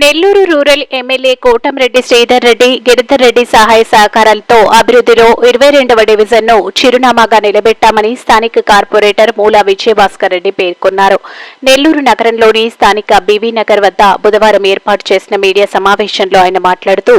Nellore rural MLA Kotamreddy Sridhar Reddy Giridhar Reddy సహాయ సహకారాలతో అభివృద్ధిలో ఇరవై రెండవ డివిజన్ను చిరునామాగా నిలబెట్టామని స్థానిక కార్పొరేటర్ మూలా విజయభాస్కర్ రెడ్డి పేర్కొన్నారు. నెల్లూరు నగరంలోని స్థానిక బీవీ నగర్ వద్ద బుధవారం ఏర్పాటు చేసిన మీడియా సమావేశంలో ఆయన మాట్లాడుతూ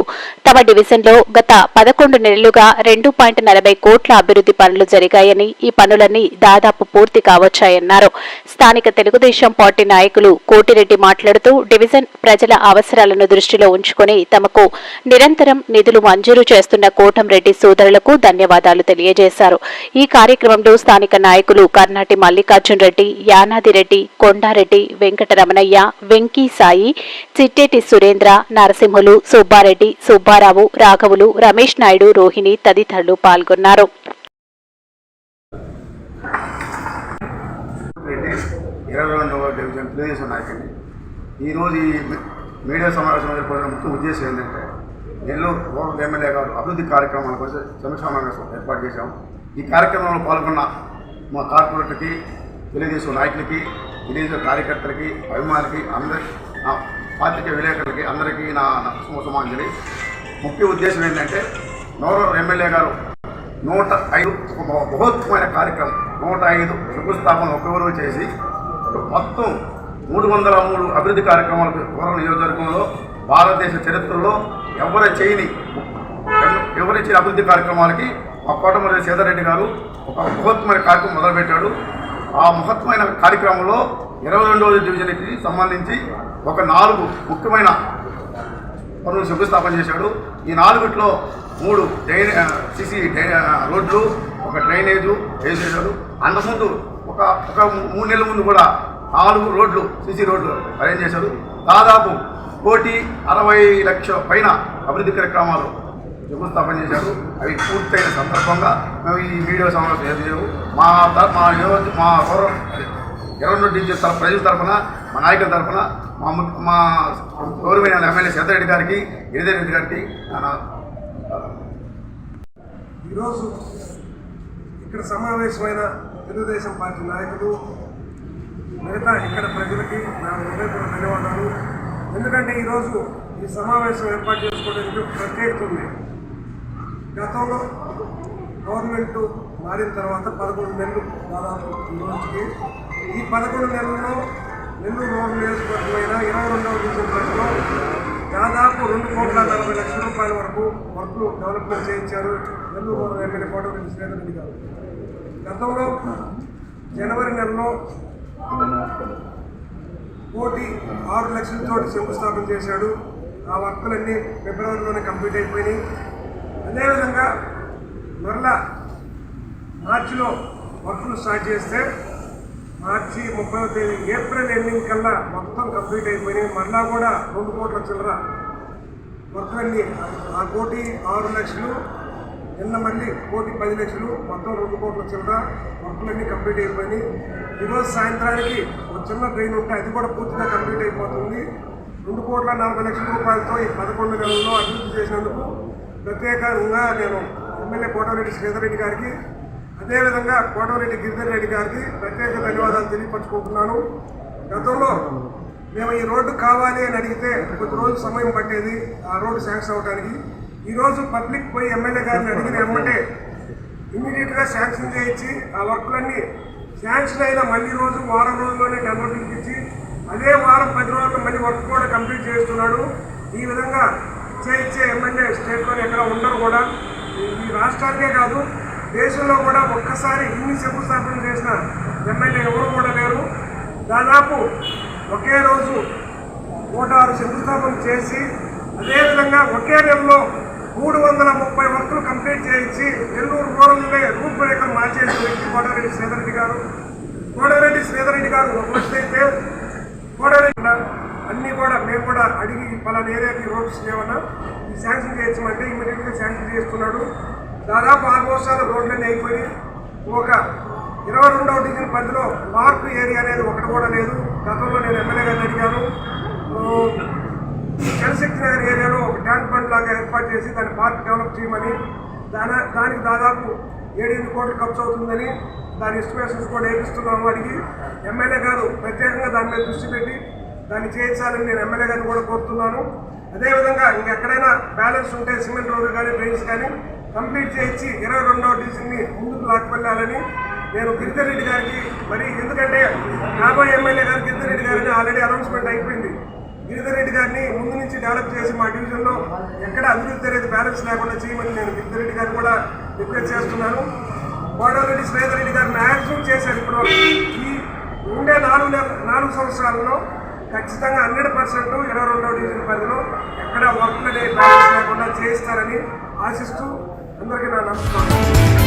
తమ డివిజన్లో గత పదకొండు నెలలుగా రెండు పాయింట్ నలభై కోట్ల అభివృద్ధి పనులు జరిగాయని ఈ పనులన్నీ దాదాపు పూర్తి కావచ్చాయన్నారు. స్థానిక తెలుగుదేశం పార్టీ నాయకులు కోటిరెడ్డి మాట్లాడుతూ డివిజన్ ప్రజల అవసరాలను దృష్టిలో ఉంచుకుని తమకు నిరంతరం నిధులు మంజూరు చేస్తున్న కోటంరెడ్డి సోదరులకు ధన్యవాదాలు తెలియజేశారు. ఈ కార్యక్రమంలో స్థానిక నాయకులు కర్నాటి మల్లికార్జున్ రెడ్డి యానాది రెడ్డి కొండారెడ్డి వెంకటరమణయ్య వెంకీ సాయి చిట్టేటి సురేంద్ర నరసింహులు సుబ్బారెడ్డి సుబ్బారావు రాఘవులు రమేష్ నాయుడు రోహిణి తదితరులు పాల్గొన్నారు రెడ్డి ఇరవై రెండవ డివిజన్ తెలుగుదేశం నాయకుడిని. ఈరోజు ఈ మీడియా సమావేశం ఏర్పడిన ముఖ్య ఉద్దేశం ఏంటంటే నెల్లూరు రూరల్ ఎమ్మెల్యే గారు అభివృద్ధి కార్యక్రమాల కోసం సమీక్ష సమావేశం ఏర్పాటు చేశాము. ఈ కార్యక్రమంలో పాల్గొన్న మా కార్పొరేటర్కి తెలుగుదేశం నాయకులకి తెలుగుదేశం కార్యకర్తలకి అభిమానులకి అందరి నా పాత్రిక విలేకరులకి అందరికీ నా సుమసమాంజలి ముఖ్య ఉద్దేశం ఏంటంటే నోరూరు ఎమ్మెల్యే గారు నూట ఐదు ఒక మహోత్తమైన కార్యక్రమం నూట ఐదు శంకుస్థాపన ఒక్కొక్కరు చేసి మొత్తం మూడు వందల మూడు అభివృద్ధి కార్యక్రమాలకు పూర్వ నియోజకవర్గంలో భారతదేశ చరిత్రలో ఎవరు చేయని ఎవరిచ్చిన అభివృద్ధి కార్యక్రమాలకి మా కోటమల్లి సీతారెడ్డి గారు ఒక మహత్వమైన కార్యక్రమం మొదలుపెట్టాడు. ఆ మహత్వమైన కార్యక్రమంలో ఇరవై రెండవ డివిజన్కి సంబంధించి ఒక నాలుగు ముఖ్యమైన పనులు శంకుస్థాపన చేశాడు. ఈ నాలుగుట్లో మూడు డ్రైనే సిసి రోడ్లు ఒక డ్రైనేజు వేసేశాడు. అంతకుముందు ఒక ఒక మూడు నెలల ముందు కూడా నాలుగు రోడ్లు సిసి రోడ్లు అరేంజ్ చేశారు. దాదాపు కోటి అరవై లక్షల పైన అభివృద్ధి కార్యక్రమాలు శంకుస్థాపన చేశారు. అవి పూర్తయిన సందర్భంగా మేము ఈ వీడియో సమావేశం చేసాము మా మా యువతి మా గౌరవ ఇరవై డివిజన్ తరఫు ప్రజల తరఫున మా నాయకుల తరఫున మా మా గౌరవమైన ఎమ్మెల్యే సీతారెడ్డి గారికి గిరిధర్ రెడ్డి గారికి నా ఈరోజు ఇక్కడ సమావేశమైన తెలుగుదేశం పార్టీ నాయకులు మిగతా ఇక్కడ ప్రజలకి నా హృదయపూర్వక ధన్యవాదాలు. ఎందుకంటే ఈరోజు ఈ సమావేశం ఏర్పాటు చేసుకోవడానికి ప్రత్యేకత ఉంది. గతంలో గవర్నమెంట్ మారిన తర్వాత పదకొండు నెలలు దాదాపు ఈ రోజుకి. ఈ పదకొండు నెలల్లో నెల్లూరు రోడ్డు నియోజకవర్గమైన ఇరవై రెండవ డివిజన్ దాదాపు రెండు కోట్ల నలభై లక్షల రూపాయల వరకు వర్క్లు డెవలప్మెంట్ చేయించారు నెల్లూరు రోడ్డు ఎమ్మెల్యే కోట శ్రీధర్ రెడ్డి గారు. గతంలో జనవరి నెలలో కోటి ఆరు లక్షలతో శంకుస్థాపన చేశాడు. ఆ వర్కులన్నీ ఫిబ్రవరిలోనే కంప్లీట్ అయిపోయినాయి. అదేవిధంగా మరలా మార్చిలో వర్కులు స్టార్ట్ చేస్తే మార్చి ముప్పై తేదీ ఏప్రిల్ ఎండింగ్ కల్లా మొత్తం కంప్లీట్ అయిపోయినాయి. మరలా కూడా రెండు కోట్ల చిల్లర వర్కులన్నీ ఆ కోటి ఆరు లక్షలు నిన్న మళ్ళీ కోటి పది లక్షలు మొత్తం రెండు కోట్ల చిల్లర వర్కులన్నీ కంప్లీట్ అయిపోయినాయి. ఈరోజు సాయంత్రానికి ఒక చిన్న ట్రైన్ ఉంటే అది కూడా పూర్తిగా కంప్లీట్ అయిపోతుంది. రెండు కోట్ల నలభై లక్షల రూపాయలతో ఈ పదకొండు నెలల్లో అభివృద్ధి చేసినందుకు ప్రత్యేకంగా నేను ఎమ్మెల్యే కోటమిరెడ్డి శ్రీధర్ రెడ్డి గారికి అదేవిధంగా కోటమిరెడ్డి గిరిధర్ రెడ్డి గారికి ప్రత్యేక ధన్యవాదాలు తెలియపరచుకుంటున్నాను. గతంలో మేము ఈ రోడ్డు కావాలి అని అడిగితే కొద్ది రోజులు సమయం పట్టేది ఆ రోడ్డు శాంక్షన్ అవడానికి ఈరోజు పబ్లిక్ పోయి ఎమ్మెల్యే గారిని అడిగిన ఎమ్మంటే ఇమీడియట్గా శాంక్షన్ చేయించి ఆ వర్క్లన్నీ శాంక్షన్ అయిన మళ్ళీ రోజు వారం రోజుల్లోనే టెండర్ పిలిపించి అదే వారం పది రోజుల్లో మళ్ళీ వర్క్ కూడా కంప్లీట్ చేస్తున్నాడు. ఈ విధంగా ఇచ్చే ఇచ్చే ఎమ్మెల్యే స్టేట్లోనే ఎక్కడ ఉండరు కూడా. ఈ రాష్ట్రానికే కాదు దేశంలో కూడా ఒక్కసారి ఇన్ని శంకుస్థాపన చేసిన ఎమ్మెల్యే ఎవరు కూడా లేరు. దాదాపు ఒకే రోజు నూట ఆరు శంకుస్థాపన చేసి అదేవిధంగా ఒకే నెలలో మూడు వందల ముప్పై వర్కులు కంప్లీట్ చేయించి నెల్లూరు రూరల్లే రూపురేఖలు మార్చేసిన వ్యక్తి కోటారెడ్డి శ్రీధరెడ్డి గారు కోటారెడ్డి శ్రీధరెడ్డి గారు ఒక అయితే కోటారెడ్డి గారు అన్నీ కూడా మేము కూడా అడిగి పలానా ఏరియాకి రోడ్స్ చేయమన్నా ఈ శాంక్షన్ చేయించమంటే ఇమీడియట్గా శాంక్షన్ చేస్తున్నాడు దాదాపు ఆరు వర్షాలు రోడ్లన్నీ అయిపోయి ఒక ఇరవై రెండవ డివిజన్ పరిధిలో పార్క్ ఏరియా అనేది ఒకటి కూడా లేదు. గతంలో నేను ఎమ్మెల్యే గారిని అడిగాను ఆ, జలశక్తి నగర్ ఏరియాలో ట్యాంక్ బండ్ లాగా ఏర్పాటు చేసి దాన్ని పార్క్ డెవలప్ చేయమని దాని దానికి దాదాపు ఏడెనిమిది కోట్లు ఖర్చు అవుతుందని దాని ఎస్టిమేషన్స్ కూడా వేపిస్తున్నాము అడిగి ఎమ్మెల్యే గారు ప్రత్యేకంగా దాని మీద దృష్టి పెట్టి దాన్ని చేయించాలని నేను ఎమ్మెల్యే గారిని కూడా కోరుతున్నాను. అదేవిధంగా ఇంకెక్కడైనా బ్యాలెన్స్ ఉంటే సిమెంట్ రోడ్లు కానీ డ్రైన్స్ కానీ కంప్లీట్ చేయించి ఇరవై రెండవ డివిజన్ని ముందుకు లాక్కెళ్ళాలని నేను గిరిజరెడ్డి గారికి మరి ఎందుకంటే రాబోయే ఎమ్మెల్యే గారు గిరిధర్ గారిని ఆల్రెడీ అనౌన్స్మెంట్ అయిపోయింది. గిరిధర్ రెడ్డి గారిని ముందు నుంచి డెవలప్ చేసి మా డివిజన్లో ఎక్కడ అభివృద్ధి అనేది బ్యాలెన్స్ లేకుండా చేయమని నేను గిరిధర్ రెడ్డి గారిని కూడా రిక్వెస్ట్ చేస్తున్నాను. కోడవరెడ్డి శ్రీధర్ రెడ్డి గారు మ్యాక్సిమం చేశారు ఇప్పుడు. ఈ ఉండే నాలుగు నెల నాలుగు సంవత్సరాల్లో ఖచ్చితంగా హండ్రెడ్ పర్సెంట్ ఇరవై రెండవ డివిజన్ పరిధిలో ఎక్కడ వర్క్ అనేది బ్యాలెన్స్ లేకుండా చేయిస్తారని ఆశిస్తూ అందరికీ నా నమస్కారం.